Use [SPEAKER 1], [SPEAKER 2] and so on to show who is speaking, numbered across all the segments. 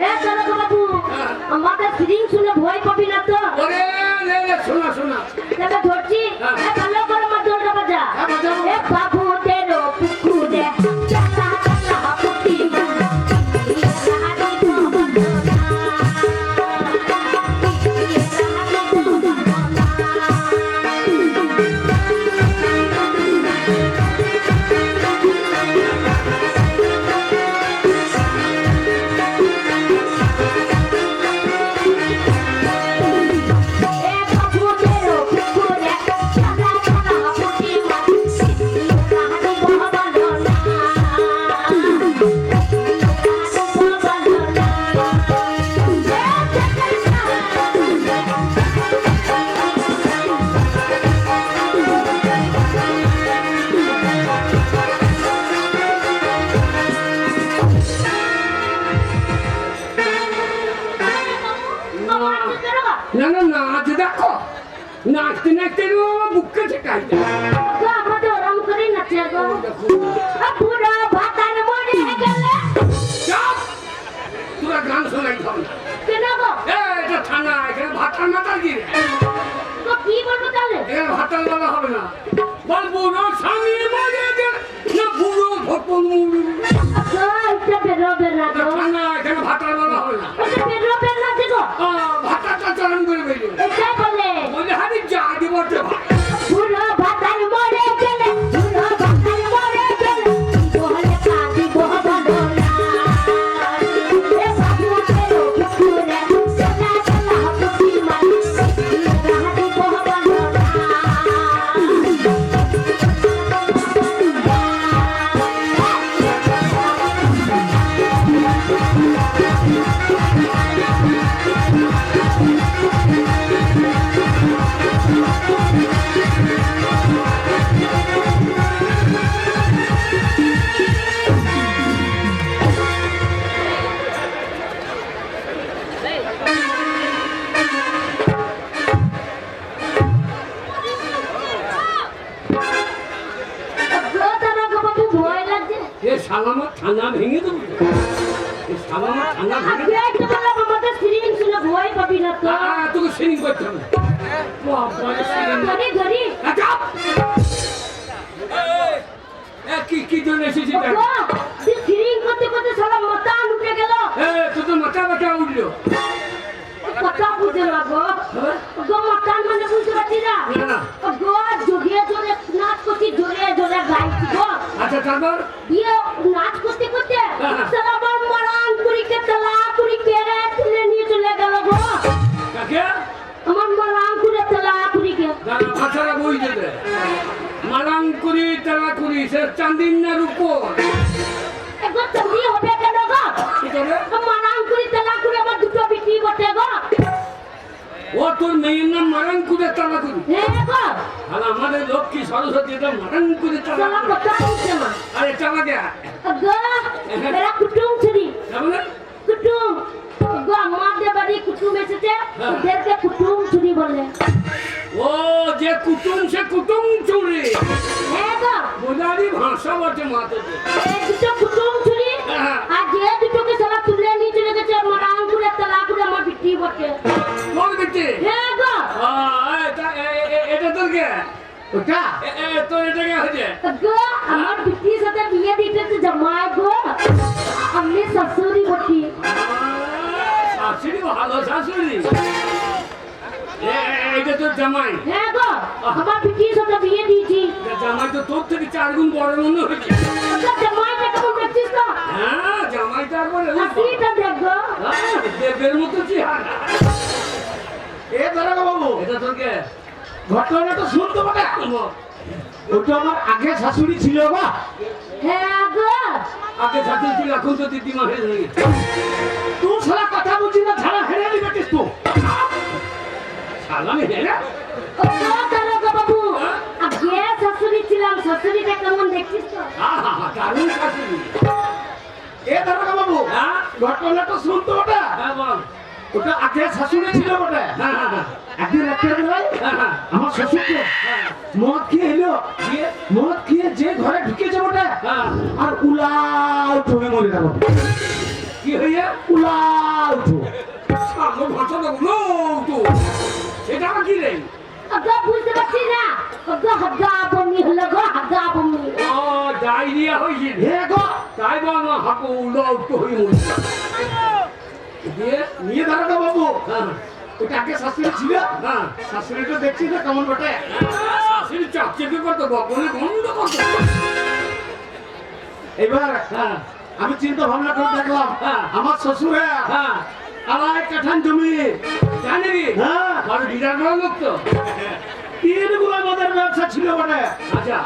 [SPEAKER 1] দারোগা বাবু আমাকে সিরিং শুনে ভয় পাবি না তো।
[SPEAKER 2] শোনা শোনা।
[SPEAKER 1] মরে গেলে।
[SPEAKER 2] চাপ তোরা গান শোনাই না
[SPEAKER 1] কেন গো
[SPEAKER 2] এটা থানা এখানে ভাতার মাথা দিয়ে
[SPEAKER 1] তো কি বলব তাহলে?
[SPEAKER 2] এখানে ভাতার বলা হবে না। বল বুড়ো স্বামী গেল না বুড়ো ভপন মুড়ু
[SPEAKER 1] না
[SPEAKER 2] থানা এখানে ভাতার বলা হবে না।
[SPEAKER 1] না
[SPEAKER 2] ভাতাটা চরণ করে বেরিয়ে তোকে সিলিং করতে হবে। কি কি জন্য এসেছিস এটা?
[SPEAKER 1] গো তুই সিরিং করতে করতে সারা মাথা উঠে গেল।
[SPEAKER 2] তোর তো মাথা ব্যথা উঠল।
[SPEAKER 1] কথা বুঝে না গো
[SPEAKER 2] হ্যাঁ?
[SPEAKER 1] মাথা মানে বুঝতে পারছি না।
[SPEAKER 2] না, না।
[SPEAKER 1] গো জোরে জোরে নাচ করছি জোরে জোরে গাইছি গো
[SPEAKER 2] আচ্ছা তারপর?
[SPEAKER 1] দিয়ে নাচ
[SPEAKER 2] মালাং করি তেলা করি সে চান্দিন না রূপর
[SPEAKER 1] একবার তুমি হবে কেন গো?
[SPEAKER 2] কি করে?
[SPEAKER 1] মারান করি আমার দুটো বিটি বটে গো?
[SPEAKER 2] ও তোর মেয়ের নাম মারাং করে তেলা করি
[SPEAKER 1] হ্যাঁ
[SPEAKER 2] আর আমাদের লক্ষ্মী সরস্বতী এটা মারাং করে তেলা আরে চালা
[SPEAKER 1] গো কুটুম ছিলি কুটুম। আমাদের বাড়ি কুটুম এসেছে। ওদেরকে কুটুম ছুরি বলে।
[SPEAKER 2] যে কুটুম সে কুটুম চুরি।
[SPEAKER 1] হ্যাঁ গো।
[SPEAKER 2] বোঝারি ভাষা বটে মাতে
[SPEAKER 1] দুটো কুটুম ছুরি
[SPEAKER 2] হ্যাঁ।
[SPEAKER 1] আর যে দুটোকে সারা তুলে নিয়ে চলে গেছে মারান করে আমার বিটি বটে
[SPEAKER 2] তোর বেটে
[SPEAKER 1] হ্যাঁ গো।
[SPEAKER 2] এটা তোর কে?
[SPEAKER 3] ওটা?
[SPEAKER 2] এ- এ, তোর এটা কে হয়েছে?
[SPEAKER 1] গো আমার বিটির সাথে বিয়ে দিতে জামাই গো। আমি শাশুড়ি বটি।
[SPEAKER 2] শাশুড়ি ভালো শাশুড়ি। এইটা তোর জামাই।
[SPEAKER 1] হ্যাঁ গো আমার বিটির সাথে বিয়ে দিয়েছি?
[SPEAKER 2] জামাই তো তোর থেকে চার গুণ বড় মনে হয়েছে
[SPEAKER 1] ওটা জামাইটা কেমন দেখছিস তো
[SPEAKER 2] হ্যাঁ হ্যাঁ, দেবের মতো চেহারা।
[SPEAKER 3] এ বাবু।
[SPEAKER 2] এটা তোর কে?
[SPEAKER 3] ঘটনা তো শুনতে পারে ওটা আমার আগে শাশুড়ি ছিল বা
[SPEAKER 1] হ্যাঁ গো।
[SPEAKER 2] আগে শাশুড়ি ছিল এখন তো দিদিমা হয়ে গেছে।
[SPEAKER 3] তুই সারা কথা বুঝি না ছাড়া হেরে নিবেটিস তো
[SPEAKER 1] বাবু আগে শাশুড়ি ছিলাম শাশুড়িটা কেমন দেখছিস তো
[SPEAKER 2] দারুণ শাশুড়ি
[SPEAKER 3] এ দারোগা বাবু
[SPEAKER 2] হ্যাঁ
[SPEAKER 3] ওটা
[SPEAKER 2] হ্যাঁ
[SPEAKER 3] ওটা আগে শাশুড়ি ছিল
[SPEAKER 2] হ্যাঁ হ্যাঁ হ্যাঁ।
[SPEAKER 3] একদিন রাত্রে বেলায়
[SPEAKER 2] হ্যাঁ, হ্যাঁ।
[SPEAKER 3] আমার শ্বশুরকে
[SPEAKER 2] হ্যাঁ।
[SPEAKER 3] মদ খেয়ে এলো। মদ খেয়ে যে ঘরে ঢুকেছে
[SPEAKER 2] হ্যাঁ।
[SPEAKER 3] আর উলাও ঠমে মরে গেল।
[SPEAKER 2] কি হইয়া
[SPEAKER 3] উলাও
[SPEAKER 2] কি রে
[SPEAKER 1] আব্বা বুঝতে পারছি না। আব্বা হাগা বমি হলো গো হাগা বমি
[SPEAKER 2] ও ডায়রিয়া হয়েছে
[SPEAKER 3] হে গো।
[SPEAKER 2] তাই বল না হাঁকু উলো তো হয়ে মরছে। দিয়ে
[SPEAKER 3] নিয়ে বাবু।
[SPEAKER 2] হ্যাঁ।
[SPEAKER 3] ওটা আগে শাশুড়ি ছিল?
[SPEAKER 2] হ্যাঁ।
[SPEAKER 3] শাশুড়িটা দেখছি না কেমন বটে।
[SPEAKER 2] শাশুড়ি চাকচিকে করতো? বকনে গন্ধ করতো।
[SPEAKER 3] এবার
[SPEAKER 2] হ্যাঁ।
[SPEAKER 3] আমি চিন্তা ভাবনা করে দেখলাম। আমার শ্বশুরে
[SPEAKER 2] হ্যাঁ।
[SPEAKER 3] আড়াই কাঠান জমি।
[SPEAKER 2] জানি
[SPEAKER 3] হ্যাঁ।
[SPEAKER 2] কারও ডিজার লোক তো।
[SPEAKER 3] তিনগুলো আমাদের ব্যবসা ছিল বটে।
[SPEAKER 2] আচ্ছা।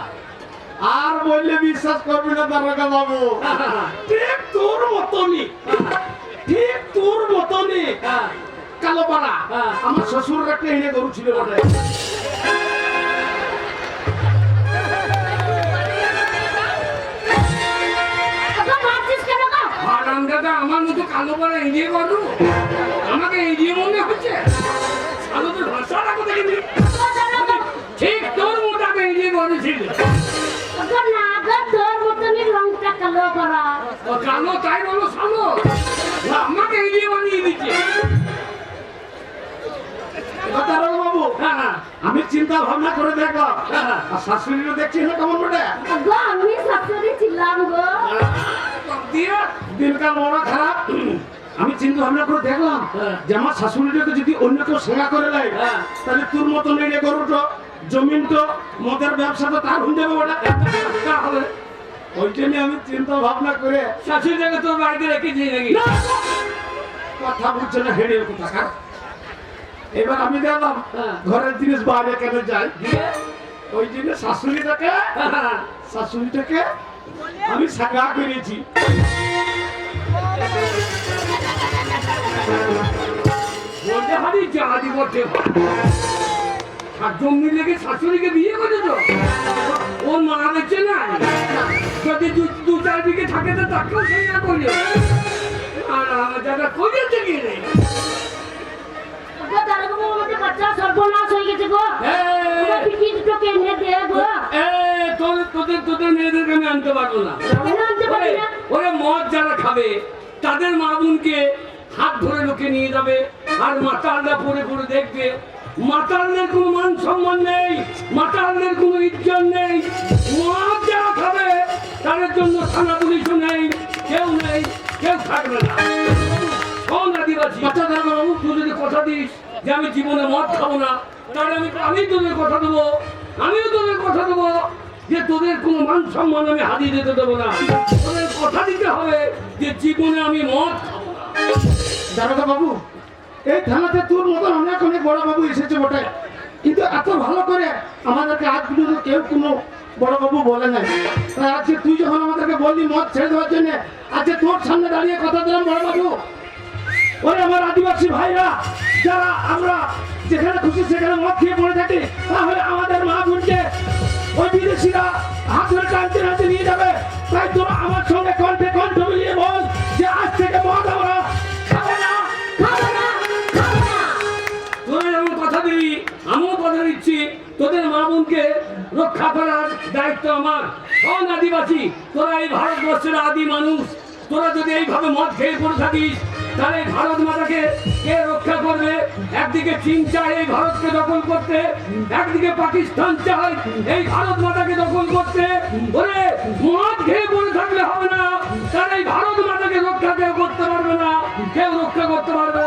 [SPEAKER 3] আর বললে বিশ্বাস করবি না দারোগা বাবু ঠিক তোর মতনই। ঠিক তোর মতনই।
[SPEAKER 2] হ্যাঁ।
[SPEAKER 3] কালো পাড়া।
[SPEAKER 2] হ্যাঁ।
[SPEAKER 3] আমার শ্বশুর একটা এনে গরু ছিল বটে।
[SPEAKER 2] হারাম দাদা আমার মতো কালো পাড়া এড়িয়ে করো আমাকে এড়িয়ে মনে হচ্ছে? তো রাখো দেখিনি
[SPEAKER 1] গো।
[SPEAKER 2] ঠিক তোর এড়িয়ে করেছিল
[SPEAKER 1] কালো
[SPEAKER 2] তাই বলো সালো আমাকে এড়িয়ে বানিয়ে দিচ্ছে।
[SPEAKER 3] বাবু।
[SPEAKER 2] হ্যাঁ হ্যাঁ।
[SPEAKER 3] আমি চিন্তা ভাবনা করে দেখলাম
[SPEAKER 2] হ্যাঁ।
[SPEAKER 3] আর শাশুড়িও দেখছি না কেমন বটে?
[SPEAKER 1] আমি শাশুড়ি ছিলাম গো।
[SPEAKER 2] দিয়ে।
[SPEAKER 3] দিনকাল বড় খারাপ আমি চিন্তা ভাবনা করে দেখলাম
[SPEAKER 2] হ্যাঁ।
[SPEAKER 3] যে আমার শাশুড়িটাকে যদি অন্য কেউ সেবা করে দেয়
[SPEAKER 2] হ্যাঁ।
[SPEAKER 3] তাহলে তোর মতন এড়িয়ে গরুটো জমিন তো মদের ব্যবসা তো তার হয়ে যাবে ওটা
[SPEAKER 2] তাহলে
[SPEAKER 3] ওই জন্য আমি চিন্তা ভাবনা করে
[SPEAKER 2] শাশুড়িটাকে তোর বাড়িতে রেখেছি নাকি!
[SPEAKER 3] কথা বুঝছে না হেড়ে কোথাকার এবার আমি দেখলাম
[SPEAKER 2] হ্যাঁ।
[SPEAKER 3] ঘরের জিনিস বাইরে কেন যায়
[SPEAKER 2] দিয়ে
[SPEAKER 3] ওই জন্য শাশুড়িটাকে শাশুড়িটাকে আমি সাগা করেছি
[SPEAKER 2] বলতে পারি জাহাজি করতে আর জমি শাশুড়িকে বিয়ে করেছ? ওর মা বেঁচে না যদি দু চার বিঘে থাকে তো তাকেও সেটা করিও আর আমার দাদা করিয়েছে কি রে তোদের তোদের মেয়েদেরকে আমি আনতে পারব না।
[SPEAKER 1] না?
[SPEAKER 2] ওরে মদ যারা খাবে তাদের মা বোনকে হাত ধরে লোকে নিয়ে যাবে, আর মাতালরা পরে পরে দেখবে, মাতালদের কোনো মান সম্মান নেই, মাতালদের কোনো ইজ্জত নেই, মদ যারা খাবে, তাদের জন্য থানা পুলিশও নেই, কেউ নেই, কেউ থাকবে না। শোন আদিবাসী
[SPEAKER 3] দাঁড়াবো বাবু,
[SPEAKER 2] তুই যদি কথা দিস যে আমি জীবনে মদ খাব না, তাহলে আমি আমি তোদের কথা দেবো, আমিও তোদের কথা দেবো। যে তোদের কোনো মান সম্মান আমি হারিয়ে যেতে দেবো না। তোদের কথা দিতে হবে যে জীবনে আমি মদ
[SPEAKER 3] দারোগা বাবু, এই থানাতে তোর মতন অনেক অনেক বড় বাবু এসেছে বটে। কিন্তু এত ভালো করে আমাদেরকে আজ পর্যন্ত কেউ কোনো বড় বাবু বলে নাই। আজকে তুই যখন আমাদেরকে বললি মদ ছেড়ে দেওয়ার জন্য, আজকে তোর সামনে দাঁড়িয়ে কথা দিলাম বড় বাবু। ওরে আমার আদিবাসী ভাইরা, যারা আমরা যেখানে খুশি সেখানে মদ খেয়ে পড়ে থাকি, তাহলে আমাদের মা বোনকে ওই বিদেশিরা হাত ধরে টানতে টানতে নিয়ে যাবে। তাই তোরা আমার সঙ্গে কণ্ঠে কণ্ঠ মিলিয়ে বল যে আজ থেকে মদ আমরা না,
[SPEAKER 1] খাব না
[SPEAKER 2] কথা দিবি আমিও কথা দিচ্ছি। তোদের মা বোনকে রক্ষা করার দায়িত্ব আমার। শোন আদিবাসী, তোরা এই ভারতবর্ষের আদি মানুষ। তোরা যদি এইভাবে মদ খেয়ে পড়ে থাকিস তাহলে ভারত মাতাকে কে রক্ষা করবে? একদিকে চীন চায় এই ভারতকে দখল করতে, একদিকে পাকিস্তান চায় এই ভারত মাতাকে দখল করতে। ওরে, মদ খেয়ে পড়ে থাকলে হবে না, তাহলে এই ভারত মাতাকে রক্ষা কেউ করতে পারবে না, কেউ রক্ষা করতে পারবে